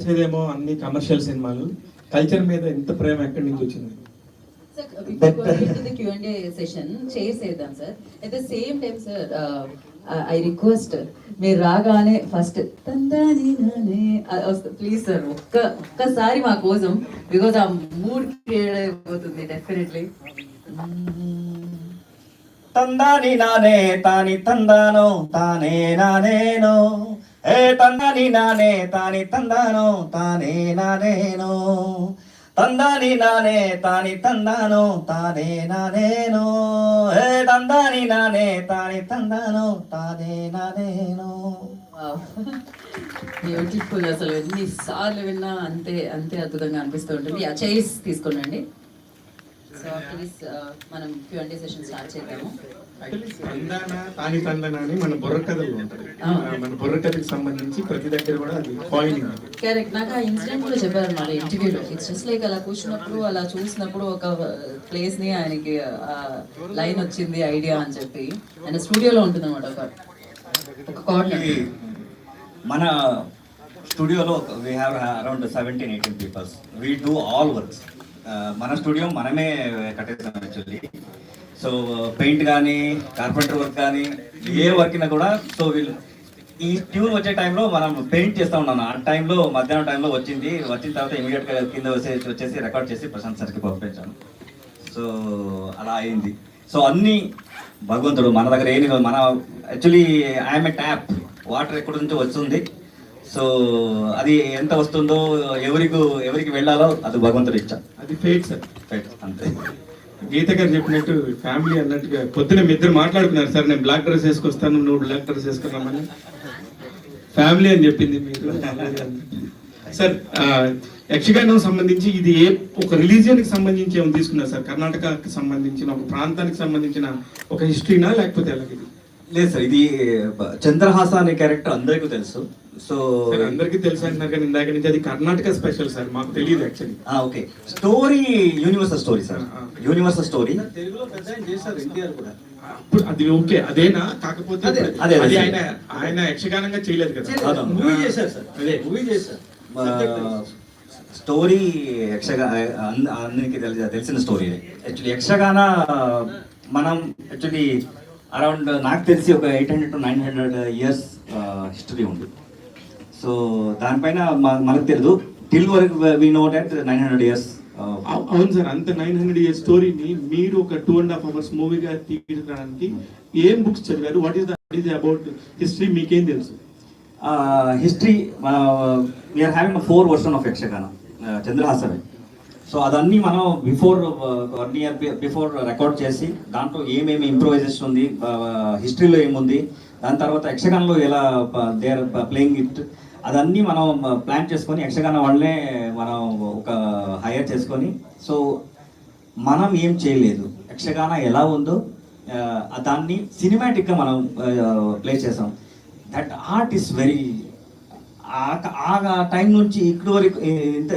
చేసేదేమో అన్ని కమర్షియల్ సినిమాలు. కల్చర్ మీద ఎంత ప్రేమ ఎక్కడి నుంచి వచ్చింది? చేసేద్దాం sir at same time sir I request మీరు రాగానే ఫస్ట్ ప్లీజ్ సార్ ఒక్క ఒక్కసారి మా కోసం బికాజ్ ఆ మూడ్ పోతుంది డెఫినెట్లీ తందాని నానే తాని తందానో తానే నానేనో. ఏ తందని నానే తాని తందాను తానే నానేను. తందని నానే తాని తందాను తానే నానేను. ఏ తందని నానే తాని తందాను తానే నానేను. బ్యూటిఫుల్ అసలు ఎన్నిసార్లు విన్నా అంతే అంతే అద్భుతంగా అనిపిస్తూ ఉంటుంది. ఆ చైస్ తీసుకోండి. సో ప్లీజ్ uh, మనం క్యూఎండి సెషన్ స్టార్ట్ చేద్దాము. తాని తందన అని మన బుర్ర కథలు ఉంటుంది. మన బుర్ర కథకి సంబంధించి ప్రతి దగ్గర కూడా అది కాయిన్ కరెక్ట్ నాకు ఆ ఇన్సిడెంట్ కూడా చెప్పారు అన్నమాట ఇంటర్వ్యూలో ఇట్స్ జస్ట్ లైక్ అలా కూర్చున్నప్పుడు అలా చూసినప్పుడు ఒక ప్లేస్ని ఆయనకి లైన్ వచ్చింది ఐడియా అని చెప్పి. ఆయన స్టూడియోలో ఉంటుంది అనమాట ఒక ఒక కార్నర్ మన స్టూడియోలో we have around seventeen eighteen peoples we do all works మన స్టూడియో మనమే కట్టేసాం యాక్చువల్లీ సో పెయింట్ కానీ కార్పెంటర్ వర్క్ కానీ ఏ వర్క్ అయినా కూడా సో వీళ్ళు ఈ ట్యూన్ వచ్చే టైంలో మనం పెయింట్ చేస్తూ ఉన్నాను ఆ టైంలో మధ్యాహ్నం టైంలో వచ్చింది. వచ్చిన తర్వాత ఇమీడియట్గా కింద వచ్చేసి వచ్చేసి రికార్డ్ చేసి ప్రశాంత్ సార్కి పంపించాను. సో అలా అయింది. సో అన్ని భగవంతుడు మన దగ్గర ఏమి మన actually I'm a tap water ఎక్కడి నుంచో వస్తుంది. సో అది ఎంత వస్తుందో ఎవరికి ఎవరికి వెళ్ళాలో అది భగవంతుడు ఇచ్చా. అది ఫేక్ సార్ అంతే. గీత గారు చెప్పినట్టు ఫ్యామిలీ అన్నట్టుగా పొద్దున మీ ఇద్దరు మాట్లాడుకున్నారు. సార్ నేను బ్లాక్ డ్రెస్ వేసుకొస్తాను నువ్వు బ్లాక్ డ్రెస్ వేసుకున్నామని ఫ్యామిలీ అని చెప్పింది మీరు సార్ యక్షగానం సంబంధించి ఇది ఏ ఒక రిలీజియన్కి సంబంధించి ఏమైనా తీసుకున్నారు సార్? కర్ణాటకకి సంబంధించిన ఒక ప్రాంతానికి సంబంధించిన ఒక హిస్టరీనా లేకపోతే ఎలాగ లేదు సార్ ఇది చంద్రహాస అనే క్యారెక్టర్ అందరికీ తెలుసు. సో సార్ అందరికీ తెలుసు అంటున్నారు కానీ ఇందాక నుంచి అది కర్ణాటక స్పెషల్ సార్ మాకు తెలియదు actually okay. Story universal story sir. Universal story. తెలుగులో పెద్ద చేశారు ఎన్టీఆర్ కూడా. అప్పుడు అది ఓకే అదేనా? కాకపోతే అదే, అదే. ఆయన ఆయన యక్షగానంగా చేయలేదు కదా. మూవీ చేశారు సార్. అదే. మూవీ చేశారు. స్టోరీ యక్షగా అంద- అందరికి తెలిసి తెలిసిన స్టోరీ యాక్చువల్లీ యక్షగాన మనం యాక్చువల్లీ అరౌండ్ నాకు తెలిసి ఒక eight hundred to nine hundred years history ఉంది. సో దానిపైన మనకు తెలియదు టిల్ వరకు we know that nine hundred years అవు- అవును సార్ అంత నైన్ హండ్రెడ్ ఇయర్ స్టోరీని మీరు ఒక టూ అండ్ హాఫ్ అవర్స్ మూవీగా తీయడానికి ఏం బుక్స్ చదివారు? What is the about history మీకేం తెలుసు? History we are having four version of Yakshagana చంద్రహాసమే so అదన్నీ మనం before one year before record చేసి దాంట్లో ఏమేమి ఇంప్రూవైజేషన్ ఉంది uh, హిస్టరీలో ఏముంది దాని తర్వాత యక్షగానంలో ఎలా దే ఆర్ ప్లేయింగ్ ఇట్ అదన్నీ మనం uh, ప్లాన్ చేసుకొని యక్షగాన వాళ్ళనే మనం ఒక హైయర్ చేసుకొని సో మనం ఏం చేయలేదు. యక్షగాన ఎలా ఉందో uh, దాన్ని సినిమాటిక్గా మనం ప్లే చేసాం. దట్ ఆర్ట్ ఈస్ వెరీ ఆ టైం నుంచి ఇక్కడి వరకు ఇంత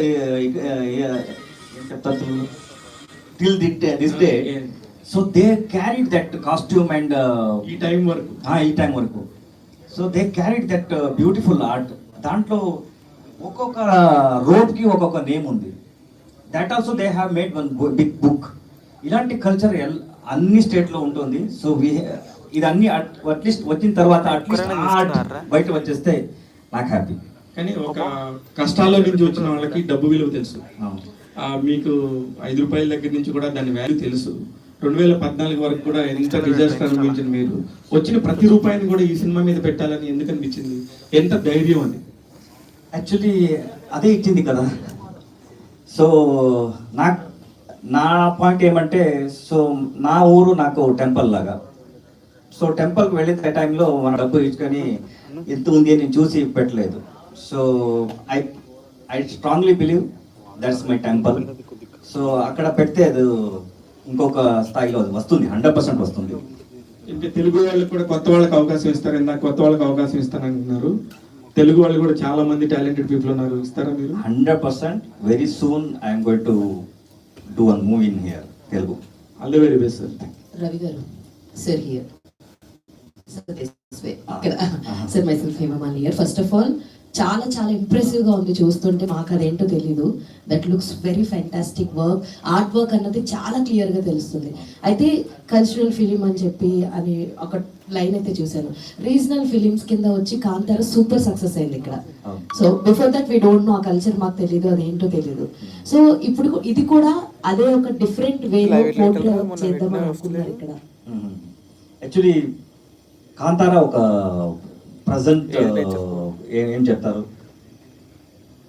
చెప్తారు till the this day. So they carried that costume and ఈ టైం వరకు. ఈ టైం వరకు. So they carried that beautiful art దాంట్లో ఒక్కొక్క రోడ్కి ఒక్కొక్క నేమ్ ఉంది. That also they have made one big book ఇలాంటి కల్చర్ అన్ని స్టేట్లో ఉంటుంది. సో వి ఇది అన్ని అట్లీస్ట్ వచ్చిన తర్వాత అట్లీస్ట్ ఆర్ట్ బయట వచ్చేస్తే నాకు హ్యాపీ కానీ ఒక కష్టాల్లో నుంచి వచ్చిన వాళ్ళకి డబ్బు విలువ తెలుసు. మీకు ఐదు రూపాయల దగ్గర నుంచి కూడా దాని వాల్యూ తెలుసు. రెండు వేల పద్నాలుగు వరకు కూడా ఎంత డిజాస్టర్ అనుభవించిన మీరు? వచ్చిన ప్రతి రూపాయిని కూడా ఈ సినిమా మీద పెట్టాలని ఎందుకు అనిపించింది ఎంత ధైర్యం అది? యాక్చువల్లీ అదే ఇచ్చింది కదా. సో నాకు నా పాయింట్ ఏమంటే సో నా ఊరు నాకు టెంపుల్ లాగా. సో టెంపుల్కి వెళ్ళిన టైంలో మన డబ్బు ఇచ్చుకొని ఎంత ఉంది అని నేను చూసి పెట్టలేదు. So I I strongly believe that's my temple so అక్కడ పెడితే అది ఇంకొక స్థాయిలో అది వస్తుంది హండ్రెడ్ పర్సెంట్ వస్తుంది. ఇంకా తెలుగు వాళ్ళకి కూడా కొత్త వాళ్ళకి అవకాశం ఇస్తారు? ఇందాక కొత్త వాళ్ళకి అవకాశం ఇస్తానంటున్నారు తెలుగు వాళ్ళు కూడా చాలా మంది టాలెంటెడ్ పీపుల్ ఉన్నారు. ఇస్తారా మీరు? Hundred percent very soon I'm going to do one movie in here Telugu all the very best sir Ravi garu sir here sir this way. ఇక్కడ. Sir myself Hema Maliyar first of all చాలా చాలా ఇంప్రెసివ్గా ఉంది చూస్తుంటే మాకు అదేంటో తెలీదు. That looks very fantastic work art work అన్నది చాలా క్లియర్గా తెలుస్తుంది. అయితే కల్చరల్ ఫిలిం అని చెప్పి అని ఒక లైన్ అయితే చూశాను. రీజనల్ ఫిలిమ్స్ కింద వచ్చి కాంతార సూపర్ సక్సెస్ అయింది ఇక్కడ. So before that we don't know ఆ కల్చర్ మాకు తెలియదు అదేంటో తెలియదు సో ఇప్పుడు ఇది కూడా అదే ఒక డిఫరెంట్ వేలో చేద్దామని అనుకున్నారు ఇక్కడ. యాక్చువల్లీ కాంతారా ఒక ప్రజెంట్ ఏం చెప్తారు?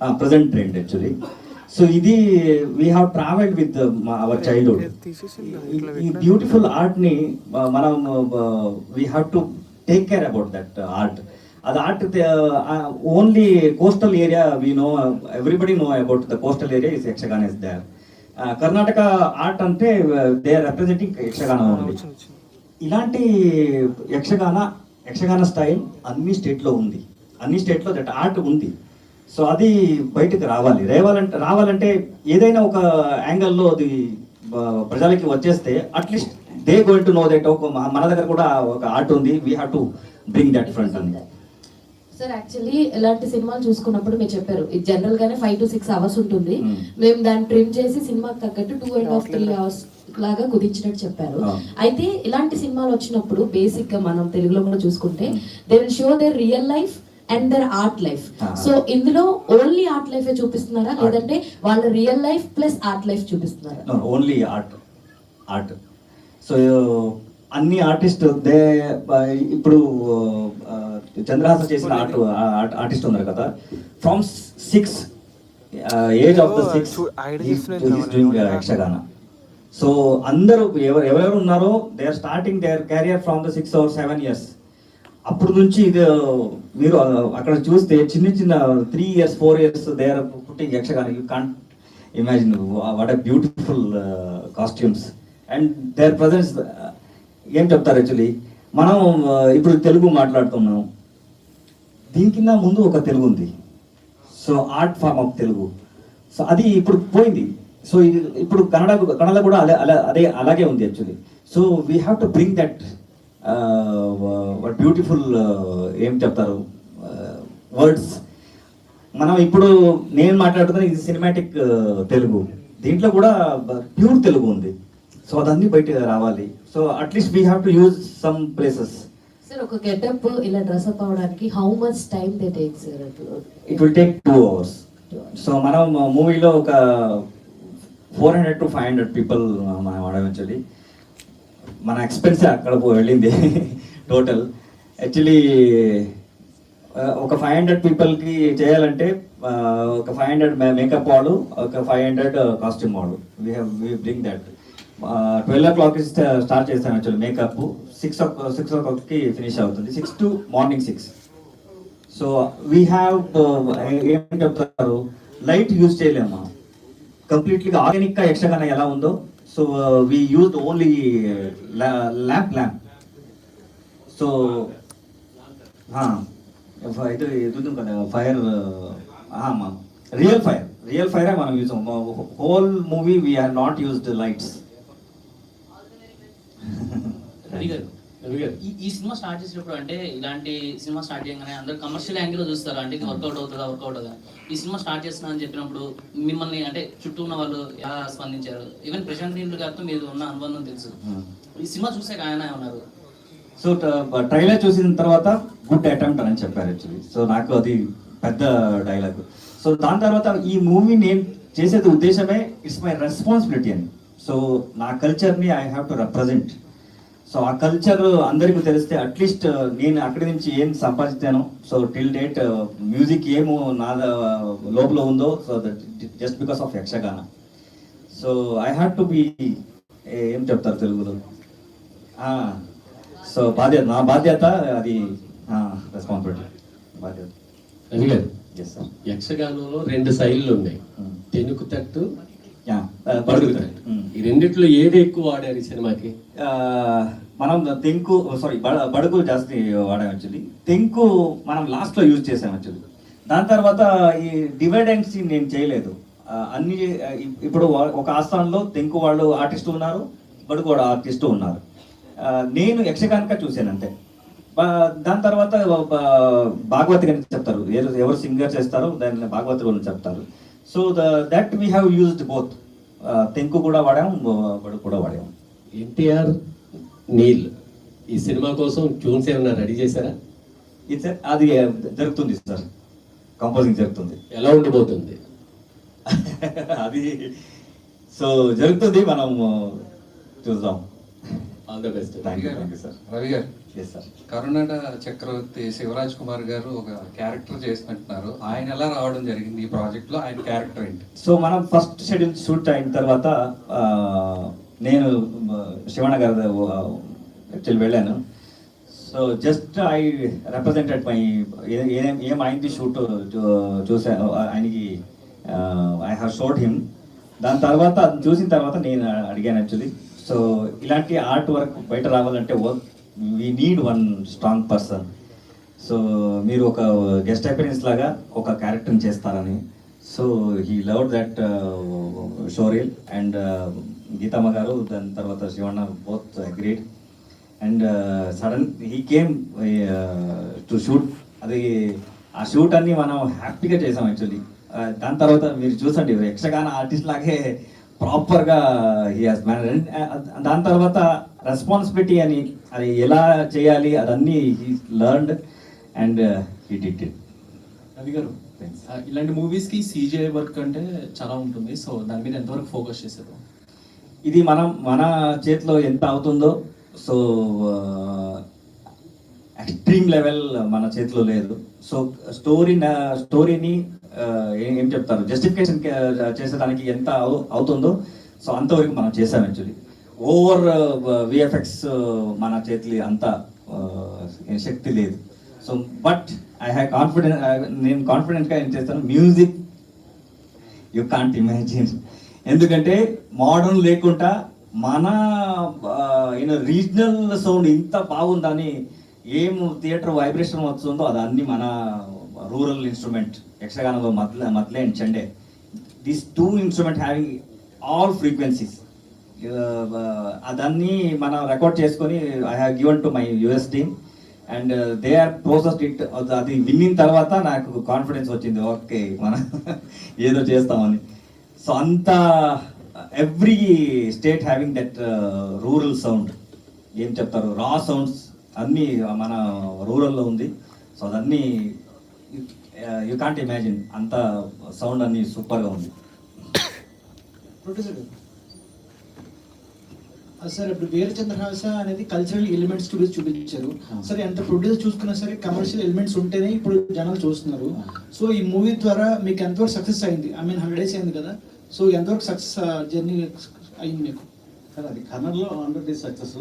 ప్రజెంట్ ట్రెండ్ యాక్చువల్లీ సో ఇది we have travelled with our childhood ఈ బ్యూటిఫుల్ ఆర్ట్ని మనం we have to take care about that art అది art only coastal area we know everybody know about the coastal area is Yakshagan is there Karnataka art అంటే they are representing Yakshagana only ఇలాంటి Yakshagana Yakshagana style అన్ని స్టేట్లో ఉంది. అన్ని స్టేట్లో that art ఉంది. So అది బయటకు రావాలి. రేవాలంటే రావాలంటే ఏదైనా ఒక యాంగిల్లో అది ప్రజలకి వచ్చేస్తే at least they going to know that ఒక మన- దగ్గర కూడా ఒక ఆర్ట్ ఉంది. We have to bring that front అని సార్ యాక్చువల్లీ ఇలాంటి సినిమాలు చూసుకున్నప్పుడు మీరు చెప్పారు. ఇది జనరల్ గానే ఫైవ్ టు సిక్స్ అవర్స్ ఉంటుంది. మేము. దాన్ని ట్రిమ్ చేసి సినిమాకి తగ్గట్టు two and half three hours లాగా కుదించినట్టు చెప్పారు. అయితే ఇలాంటి సినిమాలు వచ్చినప్పుడు బేసిక్గా మనం తెలుగులో కూడా చూసుకుంటే. They will show their real life and their art life. So ఇందులో ఓన్లీ ఆర్ట్ లైఫ్ చూపిస్తున్నారా. లేదంటే వాళ్ళ real life plus art life చూపిస్తున్నారా? Only art art so అన్ని ఆర్టిస్ట్ దే ఇప్పుడు చంద్రహాస చేసిన ఆర్ట్ ఆర్టిస్ట్ ఉన్నారు కదా. From six age of the six doing Yakshagana so అందరూ ఎవరు ఎవరెవరు ఉన్నారో they are starting their career from the six or seven years అప్పుడు నుంచి ఇది మీరు అక్కడ చూస్తే చిన్న చిన్న three years four years their putting Yakshagana. You can't imagine what a beautiful costumes and their presence ఏం చెప్తారు యాక్చువల్లీ మనం uh, ఇప్పుడు తెలుగు మాట్లాడుతున్నాం. దీని కింద ముందు ఒక తెలుగు ఉంది. So art form of Telugu. So అది ఇప్పుడు పోయింది. సో ఇది ఇప్పుడు కన్నడ కన్నడ కూడా అదే అలా అదే అలాగే ఉంది actually so we have to bring that beautiful ఏం చెప్తారు? వర్డ్స్ మనం ఇప్పుడు నేను మాట్లాడుతున్న ఇది సినిమాటిక్ తెలుగు. దీంట్లో కూడా ప్యూర్ తెలుగు ఉంది. సో అదన్నీ బయట రావాలి. So at least we have to use some places sir ఒక గెటప్ ఇలా డ్రెస్అప్ అవడానికి how much time they take sir it will take two hours so మనం మూవీలో ఒక four hundred to five hundred people మనం ఆడవచ్చు మన ఎక్స్పెన్స్ అక్కడ వెళ్ళింది టోటల్ యాక్చువల్లీ ఒక ఫైవ్ హండ్రెడ్ పీపుల్కి చేయాలంటే ఒక ఫైవ్ హండ్రెడ్ మేకప్ వాడు ఒక ఫైవ్ హండ్రెడ్ కాస్ట్యూమ్ వాడు we have we bring that twelve ఓ క్లాక్కి స్టార్ట్ చేస్తాను actually makeup six o six o క్లాక్కి ఫినిష్ అవుతుంది six to morning six so we have ఏం చెప్తారు? లైట్ యూజ్ చేయలేము. కంప్లీట్లీగా ఆర్గానిక్గా యక్షగాన ఎలా ఉందో so we use only lamp lamp so ఇది ఇది ఉంది కదా fire real fire real fire మనం use whole movie we are not used lights Ravi garu ఈ సినిమా స్టార్ట్ చేసేటప్పుడు అంటే ఇలాంటి సినిమా స్టార్ట్ చేయగానే అందరూ కమర్షియల్ యాంగిల్లో చూస్తారు. అంటే వర్కౌట్ అవుతుందా వర్కౌట్ అవుతుందా? ఈ సినిమా స్టార్ట్ చేస్తున్నా అని చెప్పినప్పుడు మిమ్మల్ని అంటే చుట్టూ ఉన్న వాళ్ళు ఎలా స్పందించారు? ఈవెన్ ప్రశాంత్ నీళ్ళు గారితో మీరు ఉన్న అనుబంధం తెలుసు. ఈ సినిమా చూసాక ఆయన ఉన్నారు సో ట్రైలర్ చూసిన తర్వాత గుడ్ అటెంప్ట్ అని చెప్పారు యాక్చువల్లీ సో నాకు అది పెద్ద డైలాగ్ సో దాని తర్వాత ఈ మూవీ నేను చేసేది ఉద్దేశమే ఇట్స్ మై రెస్పాన్సిబిలిటీ అని. సో నా కల్చర్ని I have to represent so ఆ కల్చర్ అందరికీ తెలిస్తే అట్లీస్ట్ నేను అక్కడి నుంచి ఏం సంపాదించాను? సో టిల్ డేట్ మ్యూజిక్ ఏమో నా లోపల ఉందో so that just because of Yakshagana. So I have to be ఏం చెప్తారు తెలుగులో? సో బాధ్యత నా బాధ్యత అది రెస్పాన్సిబిలిటీ బాధ్యత. యక్షగానంలో రెండు శైలులు ఉన్నాయి. Hmm. తెనుకు తట్టు యా బడుగు తట్టు ఈ రెండిట్లో ఏది ఎక్కువ వాడారు ఈ సినిమాకి? మనం తెంకు సారీ బడుగు జాస్తి వాడాం యాక్చువల్లీ. తెంకు మనం లాస్ట్లో యూజ్ చేసాం యాక్చువల్లీ. దాని తర్వాత ఈ డివైడ్ అండ్ సీన్ నేను చేయలేదు. అన్ని ఇప్పుడు ఒక ఆస్థానంలో తెంకు వాళ్ళు ఆర్టిస్ట్ ఉన్నారు బడుగు వాడు ఆర్టిస్ట్ ఉన్నారు. నేను యక్షగానిక చూశాను అంతే. దాని తర్వాత భాగవతి అని చెప్తారు. ఎవరు ఎవరు సింగర్ చేస్తారో దాన్ని భాగవతి గురించి చెప్తారు. So the that we have used both. Tenku కూడా వాడాం బడు కూడా వాడాం. ఎన్టీఆర్ నీల్ ఈ సినిమా కోసం ట్యూన్స్ ఏమైనా రెడీ చేశారా? ఇట్స్ అది జరుగుతుంది సార్. కంపోజింగ్ జరుగుతుంది. ఎలా ఉండబోతుంది? అది సో జరుగుతుంది. మనం చూద్దాం. All the best thank you thank you sir Ravi garu. Sir Karunada Chakravarthi Shivaraj Kumar garu ఒక క్యారెక్టర్ చేసినట్టున్నారు. ఆయన ఎలా రావడం జరిగింది ఈ ప్రాజెక్ట్లో ఆయన క్యారెక్టర్ ఏంటి? సో మనం ఫస్ట్ షెడ్యూల్ షూట్ అయిన తర్వాత నేను శివణ గారి యాక్చువల్ వెళ్ళాను. So just I represented my ఏం ఏం ఆయనకి షూట్ చూసా ఆయనకి ఐ హ్యావ్ షోడ్ హిమ్. దాని తర్వాత చూసిన తర్వాత నేను అడిగాను యాక్చువల్లీ. సో ఇలాంటి ఆర్ట్ వర్క్ బయట రావాలంటే work we need one strong person so మీరు ఒక గెస్ట్ అపీరెన్స్ లాగా ఒక క్యారెక్టర్ని చేస్తారని. So he love that showreel and Geethamma garu దాని తర్వాత Shivanna both agreed and sudden he came to shoot అది ఆ షూట్ అన్ని మనం హ్యాపీగా చేసాం యాక్చువల్లీ uh, దాని తర్వాత మీరు చూసండి యక్షగాన ఆర్టిస్ట్ లాగే ప్రాపర్గా హీ హాస్ మేనేజ్ దాని తర్వాత రెస్పాన్సిబిలిటీ అని అది ఎలా చేయాలి అదన్నీ he learned and he did it Ravi garu ఇలాంటి మూవీస్కి సీజే వర్క్ అంటే చాలా ఉంటుంది. సో దాని మీద ఎంతవరకు ఫోకస్ చేశారు? ఇది మనం మన చేతిలో ఎంత అవుతుందో సో ఎక్స్ట్రీమ్ లెవెల్ మన చేతిలో లేదు. సో స్టోరీ స్టోరీని ఏం చెప్తారు? జస్టిఫికేషన్ చేసేదానికి ఎంత అవు- అవుతుందో సో అంతవరకు మనం చేసాం యాక్చువల్లీ ఓవర్ విఎఫ్ఎక్స్ మన చేతిలో అంత శక్తి లేదు. So but I have confident నేను కాన్ఫిడెంట్గా ఏం చేస్తాను? మ్యూజిక్. You can't imagine. ఎందుకంటే మోడర్న్ లేకుండా మన ఈయన రీజనల్ సౌండ్ ఇంత బాగుందని ఏం థియేటర్ వైబ్రేషన్ వస్తుందో అది అన్ని మన రూరల్ ఇన్స్ట్రుమెంట్ యక్షగానంలో మద్ల మద్లే and chende. These two instrument having all frequencies. దాన్ని మనం రికార్డ్ చేసుకొని I have given to my US team and they are process it అది విన్నిన తర్వాత నాకు కాన్ఫిడెన్స్ వచ్చింది. ఓకే మనం ఏదో చేస్తామని. సో అంత every state having that rural sound ఏం చెప్తారు? రా సౌండ్స్ అన్నీ మన రూరల్లో ఉంది. సో అదన్నీ యూ కాంట్ ఇమాజిన్ అంత సౌండ్ అన్ని సూపర్గా ఉంది. ప్రొడ్యూసర్ సార్ ఇప్పుడు వీర చంద్రహాస అనేది కల్చరల్ ఎలిమెంట్స్ చూపి చూపించారు. సరే ఎంత ప్రొడ్యూసర్ చూసుకున్నా సరే కమర్షియల్ ఎలిమెంట్స్ ఉంటేనే ఇప్పుడు జనాలు చూస్తున్నారు. సో ఈ మూవీ ద్వారా మీకు ఎంతవరకు సక్సెస్ అయింది? ఐ మీన్ హండ్రెడ్ డేస్ అయింది కదా. సో ఎంతవరకు సక్సెస్ జర్నీ అయింది మీకు? సార్ అది కన్నడలో hundred days success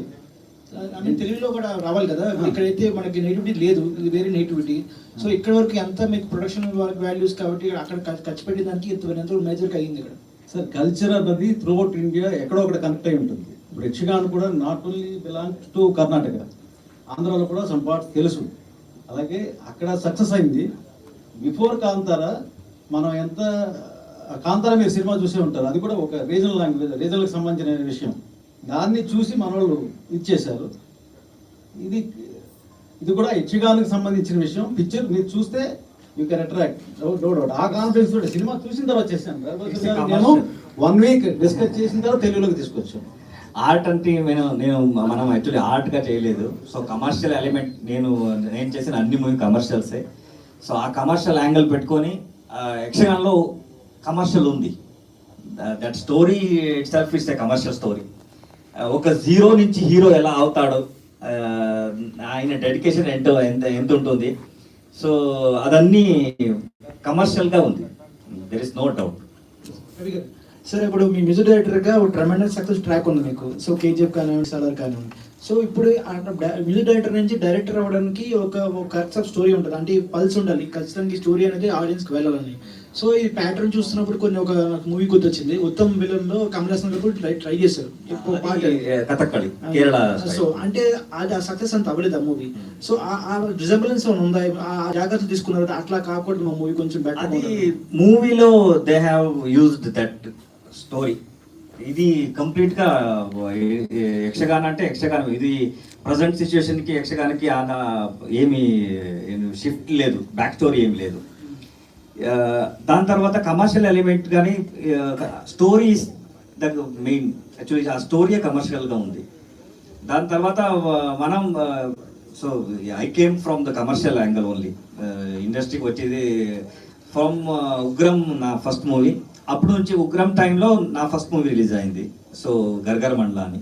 I mean తెలుగులో కూడా రావాలి కదా. ఇక్కడైతే మనకి నేటివిటీ లేదు. ఇది వేరే నేటివిటీ సో ఇక్కడ వరకు ఎంత మీకు ప్రొడక్షన్ వాల్యూస్ కాబట్టి అక్కడ ఖర్చు- ఖర్చు పెట్టిన దానికి ఇంత మేజర్గా అయింది ఇక్కడ? సార్ కల్చర్ అన్నది త్రూఅవుట్ ఇండియా ఎక్కడో ఒకటి కనెక్ట్ అయి ఉంటుంది. యక్షగాన్ కూడా not only belong to Karnataka. ఆంధ్రాలో కూడా సమ్ పార్ట్స్ తెలుసు. అలాగే అక్కడ సక్సెస్ అయింది. బిఫోర్ కాంతార మనం ఎంత కాంతార మీరు సినిమా చూసే ఉంటారు. అది కూడా ఒక రీజనల్ లాంగ్వేజ్ రీజనల్కి సంబంధించిన విషయం. దాన్ని చూసి మన వాళ్ళు ఇచ్చేశారు. ఇది ఇది కూడా యక్షగానికి సంబంధించిన విషయం. పిక్చర్ మీరు చూస్తే you can attract doubt doubt ఆ కాన్ఫిడెన్స్ తోటి సినిమా చూసిన తర్వాత చేశాను. నేను వన్ వీక్ డిస్కస్ చేసిన తర్వాత తెలుగులోకి తీసుకొచ్చాను. ఆర్ట్ అంటే నేను నేను మనం యాక్చువల్లీ ఆర్ట్గా చేయలేదు. సో కమర్షియల్ ఎలిమెంట్ నేను నేను చేసిన అన్ని మూవీ కమర్షియల్సే సో ఆ కమర్షియల్ యాంగిల్ పెట్టుకొని ఆ, కమర్షియల్ ఉంది. That story itself is a commercial story ఒక జీరో నుంచి హీరో ఎలా అవుతాడు uh, ఆయన డెడికేషన్ ఎంత ఎంత ఎంత ఉంటుంది. సో అదన్నీ కమర్షియల్గా ఉంది. There is no doubt sir ఇప్పుడు మీ మ్యూజిక్ డైరెక్టర్గా ఒక ట్రమెండస్ సక్సెస్ ట్రాక్ ఉంది మీకు. సో కేజీఎఫ్ కానివ్వండి సాలర్ కానివ్వండి. సో ఇప్పుడు మ్యూజిక్ డైరెక్టర్ నుంచి డైరెక్టర్ అవ్వడానికి ఒక ఆఫ్ స్టోరీ ఉంటుంది. అంటే పల్స్ ఉండాలి. ఖచ్చితంగా స్టోరీ అనేది ఆడియన్స్కి వెళ్ళాలని. సో ఈ ప్యాటర్న్ చూస్తున్నప్పుడు కొన్ని ఒక మూవీ గుర్తొచ్చింది. ఉత్తమ్ విలన్లో కమల్ హాసన్ గారు ట్రై ట్రై చేశారు. ఎక్కువ పాట సో అంటే అది ఆ సక్సెస్ అంత అవ్వలేదు ఆ మూవీ సో ఆ రిజంబులెన్స్ ఉందా? ఆ జాగ్రత్తలు తీసుకున్నారు అట్లా కాకుండా మా మూవీ కొంచెం బెటర్ మూవీలో they have used that story ఇది కంప్లీట్గా యక్షగానం అంటే యక్షగానం. ఇది ప్రజెంట్ సిచ్యువేషన్కి యక్షగానికి ఆయన ఏమి షిఫ్ట్ లేదు. బ్యాక్ స్టోరీ ఏమి లేదు. దాని తర్వాత కమర్షియల్ ఎలిమెంట్ కానీ స్టోరీ ద మెయిన్ యాక్చువల్లీ ఆ స్టోరీ కమర్షియల్గా ఉంది. దాని తర్వాత మనం so I came from the commercial angle only ఇండస్ట్రీకి వచ్చేది ఫ్రమ్ ఉగ్రం నా ఫస్ట్ మూవీ అప్పుడు నుంచి ఉగ్రం టైంలో నా ఫస్ట్ మూవీ రిలీజ్ అయింది. సో గర్గర్ మండల అని.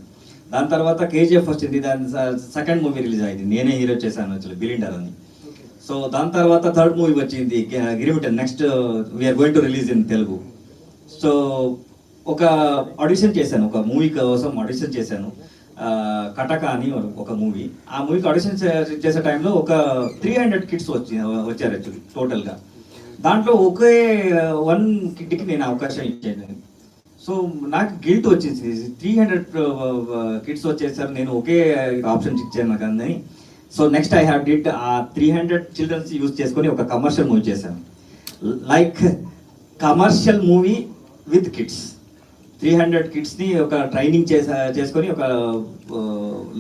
దాని తర్వాత కేజీఎఫ్ వచ్చింది దాని సెకండ్ మూవీ రిలీజ్ అయింది. నేనే హీరో చేశాను యాక్చువల్లీ బిలిండర్ అని. సో దాని తర్వాత థర్డ్ మూవీ వచ్చింది గిరిమిటన్ next we are going to release in Telugu so ఒక ఆడిషన్ చేశాను. ఒక మూవీ కోసం ఆడిషన్ చేశాను. కటక అని ఒక మూవీ ఆ మూవీకి ఆడిషన్ చేసే టైంలో ఒక త్రీ హండ్రెడ్ కిడ్స్ వచ్చి వచ్చారు యాక్చువల్లీ టోటల్గా దాంట్లో ఒకే వన్ కిడ్కి నేను అవకాశం ఇచ్చాను. సో నాకు గిల్ట్ వచ్చింది త్రీ హండ్రెడ్ కిడ్స్ వచ్చేసారు నేను ఒకే ఆప్షన్ ఇచ్చాను కానీ so next I have did a three hundred childrens use చేసుకొని ఒక కమర్షియల్ మూవీ చేశాను. Like commercial movie with kids three hundred కిడ్స్ని ఒక ట్రైనింగ్ చేసా చేసుకొని ఒక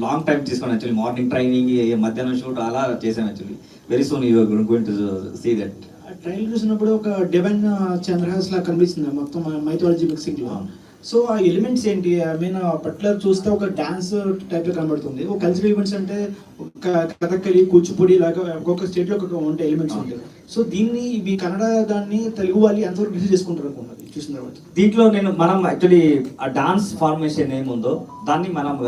లాంగ్ టైం తీసుకొని యాక్చువల్లీ మార్నింగ్ ట్రైనింగ్ మధ్యాహ్నం షూట్ అలా చేశాను actually very soon you going to see that trailer చూసినప్పుడు ఒక డివైన్ చంద్రహాస్ లా కనిపిస్తుంది. మొత్తం మైథాలజీ మిక్సింగ్లో సో ఆ ఎలిమెంట్స్ ఏంటి? ఐ మీన్ పర్టికులర్ చూస్తే ఒక డాన్స్ టైప్లో కనబడుతుంది. ఒక కల్చరల్ ఈవెంట్స్ అంటే ఒక కథక్కలి కూచిపూడి లాగా ఒక్కొక్క స్టేట్లో ఒక్కొక్క ఉంటాయి ఎలిమెంట్స్ ఉంటాయి. సో దీన్ని మీ కన్నడ దాన్ని తెలుగు వాళ్ళు ఎంతవరకు రిసీవ్ చేసుకుంటారు అనుకున్నది చూసిన తర్వాత. దీంట్లో నేను మనం యాక్చువల్లీ ఆ డాన్స్ ఫార్మేషన్ ఏముందో దాన్ని మనం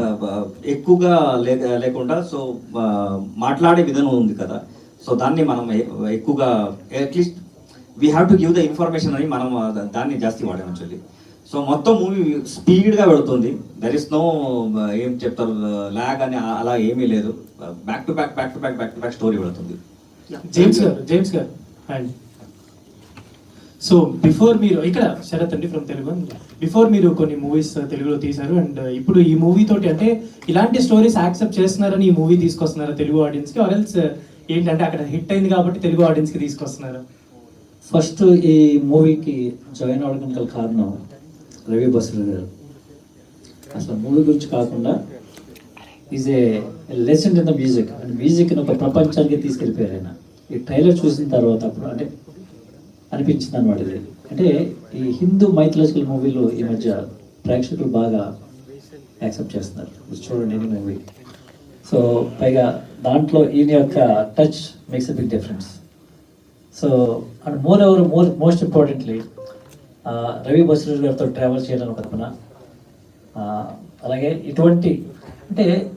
ఎక్కువగా లే- లేకుండా సో మాట్లాడే విధానం ఉంది కదా. సో దాన్ని మనం ఎక్కువగా atleast we have to give the information అని మనం దాన్ని జాస్తి వాడాం యాక్చువల్లీ. సో మొత్తం మూవీ స్పీడ్గా వెళుతుంది. దర్ ఇస్ నో ఏం చెప్తారు ల్యాగ్ అని అలా ఏమీ లేదు. Back to back back to back back to back story వెళుతుంది. James garu James garu. And so before మీరు ఇక్కడ శరత్ అండి ఫ్రమ్ తెలుగు బిఫోర్ మీరు కొన్ని మూవీస్ తెలుగులో తీశారు అండ్ ఇప్పుడు ఈ మూవీ తోటి అంటే ఇలాంటి స్టోరీస్ యాక్సెప్ట్ చేస్తున్నారని ఈ మూవీ తీసుకొస్తున్నారు తెలుగు ఆడియన్స్కి? ఆర్ఎల్స్ ఏంటంటే అక్కడ హిట్ అయింది కాబట్టి తెలుగు ఆడియన్స్కి తీసుకొస్తున్నారు. ఫస్ట్ ఈ మూవీకి జాయిన్ అవడానికి గల కారణం రవి బస్రు గారు. అసలు మూవీ గురించి కాకుండా is a lesson in the music and మ్యూజిక్ని ఒక ప్రపంచానికి తీసుకెళ్ళిపోయారు ఆయన. ఈ ట్రైలర్ చూసిన తర్వాత అప్పుడు అంటే అనిపించింది అనమాట ఇది. అంటే ఈ హిందూ మైథలాజికల్ మూవీలు ఈ మధ్య ప్రేక్షకులు బాగా యాక్సెప్ట్ చేస్తున్నారు. చూడండి మూవీ సో పైగా దాంట్లో ఈయన యొక్క touch makes a big difference so and moreover more most importantly Ravi Basrur గారితో ట్రావెల్ చేయాలని తపన. ఆ, అలాగే ఇటువంటి అంటే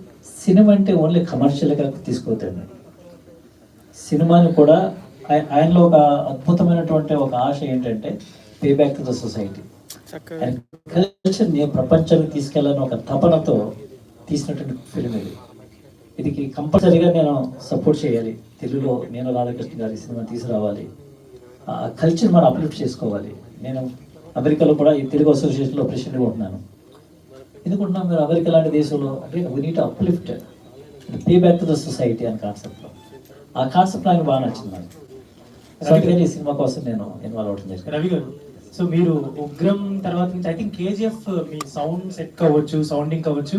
సినిమా అంటే ఓన్లీ కమర్షియల్గా తీసుకోవద్దండి. సినిమాని కూడా ఆయ- ఆయనలో ఒక అద్భుతమైనటువంటి ఒక ఆశ ఏంటంటే pay back to the society కల్చర్ని ప్రపంచానికి తీసుకెళ్ళాలని ఒక తపనతో తీసినటువంటి ఫిలిం ఇది. ఇది కంపల్సరీగా నేను సపోర్ట్ చేయాలి. తెలుగులో నేను రాధాకృష్ణ గారి సినిమా తీసుకురావాలి. ఆ కల్చర్ మనం అప్లిఫ్ట్ చేసుకోవాలి. నేను అమెరికాలో కూడా ఈ తెలుగు అసోసియేషన్లో ప్రెసిడెంట్గా ఉంటున్నాను. ఎందుకుంటున్నాం మీరు అమెరికా లాంటి దేశంలో అంటే we need uplift pay back to the society అనే కాన్సెప్ట్లో ఆ కాన్సెప్ట్ నాకు బాగా నచ్చింది నాకు. సో అందుకని ఈ సినిమా కోసం నేను ఇన్వాల్వ్ అవడం జరిగింది. రవి గారు సో మీరు ఉగ్రం తర్వాత నుంచి ఐ థింక్ కేజీఎఫ్ మీ సౌండ్ సెట్ కావచ్చు సౌండింగ్ కావచ్చు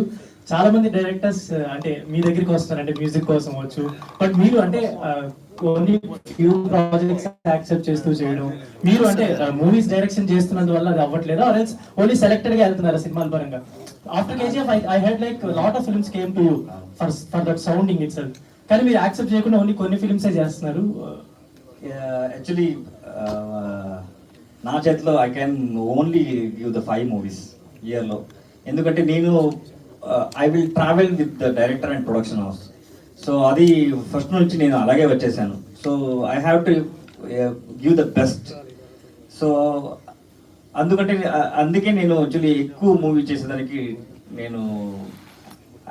చాలా మంది డైరెక్టర్స్ uh, అంటే మీ దగ్గరికి వస్తారు అంటే మ్యూజిక్ కోసం వచ్చు బట్ మీరు అంటే ఓన్లీ ఫ్యూ ప్రాజెక్ట్స్ యాక్సెప్ట్ చేస్తూ చేయడం. మీరు అంటే uh, మూవీస్ డైరెక్షన్ చేస్తున్నందువల్ల అది అవ్వట్లేదు? ఆర్ ఎల్స్ ఓన్లీ సెలెక్టెడ్గా వెళ్తున్నారు సినిమాల పరంగా? After KGF I I had like lot of films came to you for for that sounding itself కానీ మీరు యాక్సెప్ట్ చేయకుండా ఓన్లీ కొన్ని ఫిల్మ్సే చేస్తున్నారు? Uh, యాక్చువల్లీ నా చేతిలో I can only give the five movies ఇయర్లో ఎందుకంటే నేను I will travel with the director and production house so అది ఫస్ట్ నుంచి నేను అలాగే వచ్చేసాను. So I have to give the best so అందుకంటే అందుకే నేను యాక్చువల్లీ ఎక్కువ మూవీ చేసేదానికి నేను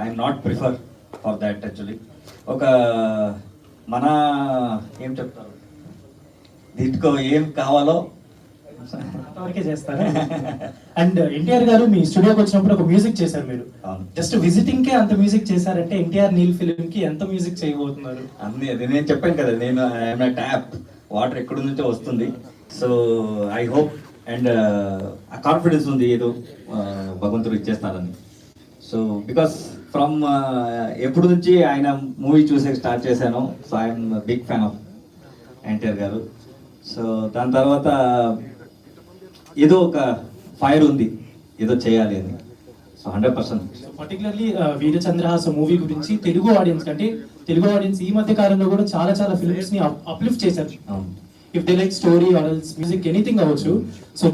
I'm not prefer for that actually ఒక మన ఏం చెప్తారు? దీంట్లో ఏం కావాలో అంతవరకే చేస్తారు అండ్ ఎన్టీఆర్ గారు మీ స్టూడియోకి వచ్చినప్పుడు ఒక మ్యూజిక్ చేశారు మీరు. జస్ట్ విజిటింగ్ కే అంత మ్యూజిక్ చేశారంటే ఎన్టీఆర్ నీల్ ఫిల్మ్కి ఎంత మ్యూజిక్ చేయబోతున్నారు? అన్ని అది నేను చెప్పాను కదా నేను ఐఎమ్ ట్యాప్ వాటర్ ఎక్కడి నుంచో వస్తుంది. సో ఐ హోప్ అండ్ ఆ కాన్ఫిడెన్స్ ఉంది ఏదో uh, భగవంతుడు ఇచ్చేస్తారని సో బికాస్ ఫ్రమ్ ఎప్పుడు నుంచి ఆయన మూవీ చూసే స్టార్ట్ చేశాను so I'm big fan of NTR garu. So దాని తర్వాత ఏదో ఒక ఫైర్ ఉంది ఏదో చేయాలి అని. So hundred percent. Particularly Veerachandrahasa movie గురించి తెలుగు ఆడియన్స్ కంటే తెలుగు ఆడియన్స్ ఈ మధ్య కాలంలో కూడా చాలా చాలా ఫిల్మ్స్ని అప్లిఫ్ట్ చేశారు. If they like story or music anything అవ్వచ్చు. సో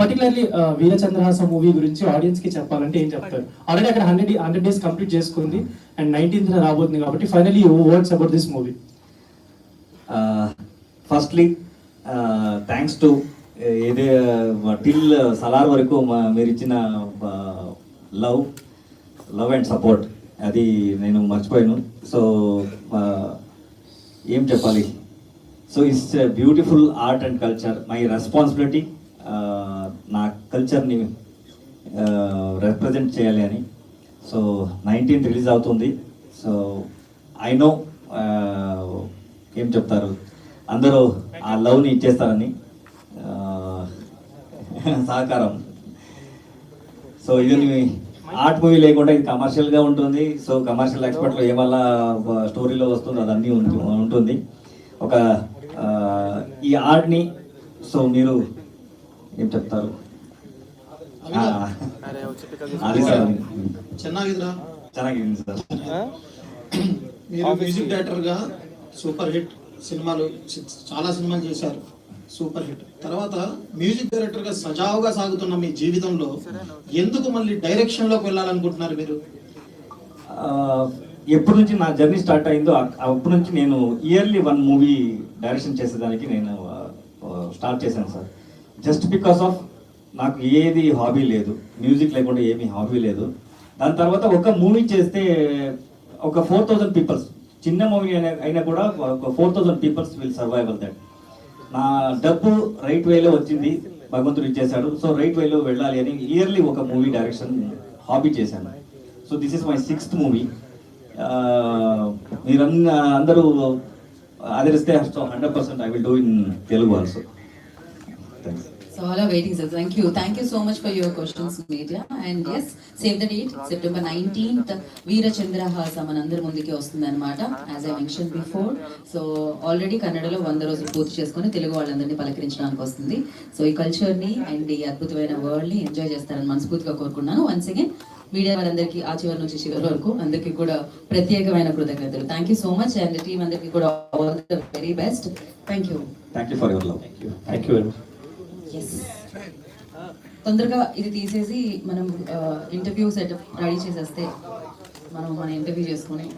పర్టికులర్లీ వీరచంద్రహాస మూవీ గురించి ఆడియన్స్కి చెప్పాలంటే ఏం చెప్తారు? ఆల్రెడీ అక్కడ హండ్రెడ్ హండ్రెడ్ డేస్ కంప్లీట్ చేసుకుంది అండ్ నైన్టీన్త్ రాబోతుంది కాబట్టి finally words about this movie firstly thanks to ఇదే టిల్ సలార్ వరకు మా- మీరు ఇచ్చిన లవ్ లవ్ అండ్ సపోర్ట్. అది నేను మర్చిపోయాను. సో ఏం చెప్పాలి? So it's beautiful art and culture. My responsibility నా కల్చర్ని రిప్రజెంట్ చేయాలి అని. సో నైన్టీన్త్ రిలీజ్ అవుతుంది. సో ఐ నో ఏం చెప్తారు? అందరూ ఆ లవ్ని ఇచ్చేస్తారని. సహకారం సో ఇది ఆర్ట్ మూవీ లేకుండా ఇది కమర్షియల్గా ఉంటుంది సో కమర్షియల్ ఎక్స్పర్ట్లో ఏమల్లా స్టోరీలో వస్తుందో అదన్నీ ఉంటు- ఉంటుంది ఒక ఆ, ఈ ఆర్ట్ని సో మీరు ఏం చెప్తారు ఆ, అది సార్ ಚೆನ್ನಾಗಿದ್ರಾ ಚೆನ್ನಾಗಿದೆ ಸರ್ మీరు మ్యూజిక్ డైరెక్టర్ గా సూపర్ హిట్ సినిమాలు చి- చాలా సినిమాలు చేశారు సూపర్ హిట్. తర్వాత మ్యూజిక్ డైరెక్టర్గా సజావుగా సాగుతున్న మీ జీవితంలో ఎందుకు మళ్ళీ డైరెక్షన్లోకి వెళ్ళాలనుకుంటున్నారు మీరు? ఎప్పటి నుంచి నా జర్నీ స్టార్ట్ అయిందో అప్పటి నుంచి నేను ఇయర్లీ వన్ మూవీ డైరెక్షన్ చేసేదానికి నేను స్టార్ట్ చేశాను సార్. జస్ట్ బికాస్ ఆఫ్ నాకు ఏది హాబీ లేదు. మ్యూజిక్ లేకుండా ఏమీ హాబీ లేదు. దాని తర్వాత ఒక మూవీ చేస్తే ఒక ఫోర్ థౌజండ్ పీపుల్స్ చిన్న మూవీ అయినా అయినా కూడా ఒక four thousand peoples will survival that. నా డబ్బు రైట్ వేలో వచ్చింది. భగవంతుడు ఇచ్చేశాడు. సో రైట్ వేలో వెళ్ళాలి అని ఇయర్లీ ఒక మూవీ డైరెక్షన్ హాబీ చేశాను. So this is my sixth movie మీరు అందరూ ఆదరిస్తే hundred percent I will do in Telugu also thanks So all are waiting, sir. Thank you. Thank you so much for your questions, media. And yes, save the date, September 19th, Veera Chandrahasa మనందరి ముందుకి వస్తుంది అనమాట as I mention before so already కన్నడలో వంద రోజులు పూర్తి చేసుకొని తెలుగు వాళ్ళందరినీ పలకరించడానికి వస్తుంది. సో ఈ కల్చర్ని అండ్ ఈ అద్భుతమైన వరల్డ్ని ఎంజాయ్ చేస్తారని మనస్ఫూర్తిగా కోరుకున్నాను వన్స్ అగైన్ మీడియా వారందరికీ ఆ చివరి నుంచి చివరి వరకు అందరికీ కూడా ప్రత్యేకమైన కృతజ్ఞతలు. Thank you so much and team అందరికీ కూడా all the very best thank you thank you for your love thank you very much yes తొందరగా ఇది తీసేసి మనం ఇంటర్వ్యూ సెటప్ రెడీ చేసేస్తే మనం మన ఇంటర్వ్యూ చేసుకొని